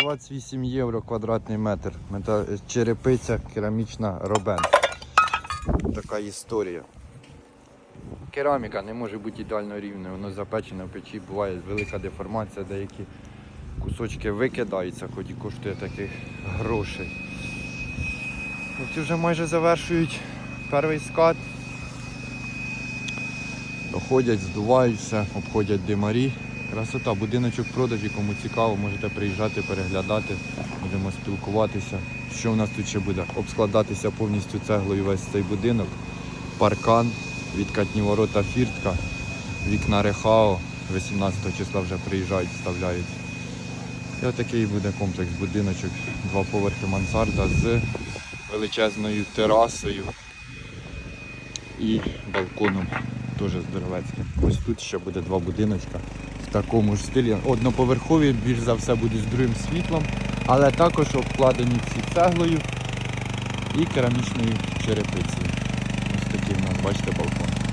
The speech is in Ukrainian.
28 євро квадратний метр. Черепиця керамічна робен. Така історія. Кераміка не може бути ідеально рівною, воно запечене в печі, буває велика деформація, деякі кусочки викидаються, хоч і коштує таких грошей. Ці вже майже завершують перший скат. Доходять, здуваються, обходять димарі. Красота, будиночок продажі, кому цікаво, можете приїжджати, переглядати, будемо спілкуватися. Що в нас тут ще буде? Обскладатися повністю цеглою весь цей будинок, паркан, відкатні ворота фіртка, вікна рехао. 18 числа вже приїжджають, вставляють. І отакий буде комплекс будиночок, два поверхи мансарда з величезною терасою і балконом теж здоровецьким. Ось тут ще буде два будиночка в такому ж стилі. Одноповерхові, більш за все, будуть з другим світлом, але також обкладені всі цеглою і керамічною черепицею. Ось такий у нас, бачите, балкон.